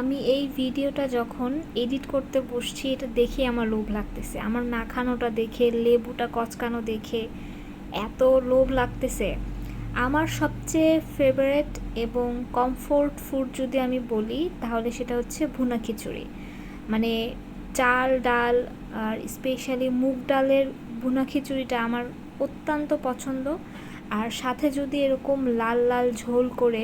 আমি এই ভিডিওটা যখন এডিট করতে বসছি, এটা দেখে আমার লোভ লাগতেছে। আমার মাখানোটা দেখে, লেবুটা কচকানো দেখে এত লোভ লাগতেছে। আমার সবচেয়ে ফেভারেট এবং কমফোর্ট ফুড যদি আমি বলি, তাহলে সেটা হচ্ছে ভুনা খিচুড়ি। মানে চাল, ডাল আর স্পেশালি মুগ ডালের ভুনা খিচুড়িটা আমার অত্যন্ত পছন্দ। আর সাথে যদি এরকম লাল লাল ঝোল করে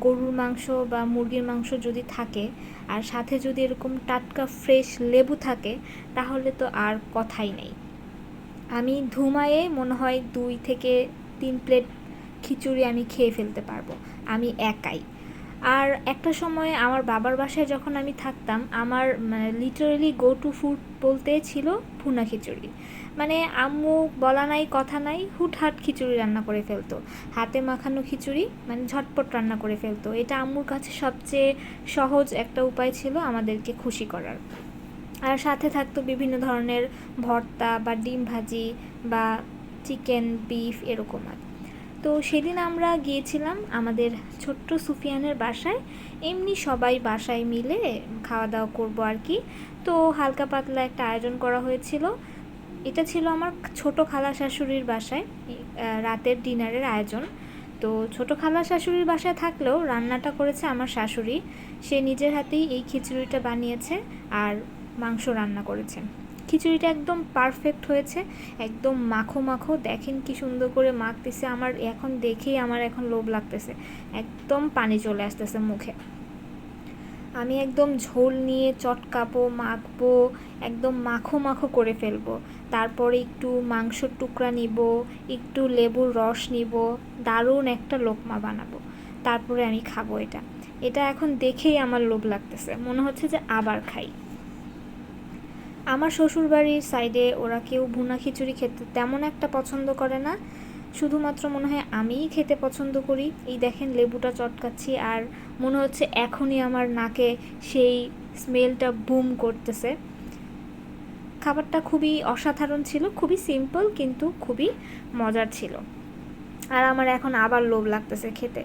গরুর মাংস বা মুরগির মাংস যদি থাকে, আর সাথে যদি এরকম টাটকা ফ্রেশ লেবু থাকে, তাহলে তো আর কথাই নেই। আমি ধুমায়ে মনে হয় দুই থেকে তিন প্লেট খিচুড়ি আমি খেয়ে ফেলতে পারব। আমি একাই। আর একটা সময় আমার বাবার বাসায় যখন আমি থাকতাম, আমার মানে লিটারেলি গো টু ফুড বলতে ছিল ভুনা খিচুড়ি। মানে আম্মু বলা নাই, কথা নাই, হুটহাট খিচুড়ি রান্না করে ফেলতো। হাতে মাখানো খিচুড়ি মানে ঝটপট রান্না করে ফেলতো। এটা আম্মুর কাছে সবচেয়ে সহজ একটা উপায় ছিল আমাদেরকে খুশি করার। আর সাথে থাকতো বিভিন্ন ধরনের ভর্তা বা ডিম ভাজি বা চিকেন, বিফ এরকম আর তো সেদিন আমরা গিয়েছিলাম আমাদের ছোট্ট সুফিয়ানের বাসায়। এমনি সবাই বাসায় মিলে খাওয়া দাওয়া করব আর কি। তো হালকা পাতলা একটা আয়োজন করা হয়েছিল। এটা ছিল আমার ছোট খালা শাশুড়ির বাসায় রাতের ডিনারের আয়োজন। তো ছোট খালা শাশুড়ির বাসায় থাকলেও রান্নাটা করেছে আমার শাশুড়ি। সে নিজের হাতেই এই খিচুড়িটা বানিয়েছে আর মাংস রান্না করেছে। খিচুড়িটা একদম পারফেক্ট হয়েছে। একদম মাখো মাখো। দেখেন কি সুন্দর করে মাখতেছে। আমার এখন দেখেই আমার এখন লোভ লাগতেছে। একদম পানি চলে আসতেছে মুখে। আমি একদম ঝোল নিয়ে চটকাবো, মাখবো, একদম মাখো মাখো করে ফেলব। তারপরে একটু মাংসর টুকরা নিব, একটু লেবুর রস নিব, দারুণ একটা লোকমা বানাবো। তারপরে আমি খাব এটা। এটা এখন দেখেই আমার লোভ লাগতেছে। মনে হচ্ছে যে আবার খাই। আমার শ্বশুরবাড়ির সাইডে ওরা কেউ ভুনা খিচুড়ি খেতে তেমন একটা পছন্দ করে না। শুধুমাত্র মনে হয় আমিই খেতে পছন্দ করি। এই দেখেন লেবুটা চটকাচ্ছি আর মনে হচ্ছে এখনই আমার নাকে সেই স্মেলটা বুম করতেছে। খাবারটা খুবই অসাধারণ ছিল, খুবই সিম্পল কিন্তু খুবই মজার ছিল। আর আমার এখন আবার লোভ লাগতেছে খেতে।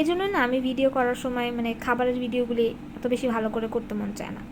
এই জন্য না আমি ভিডিও করার সময় মানে খাবারের ভিডিওগুলি এত বেশি ভালো করে করতে মন চায় না।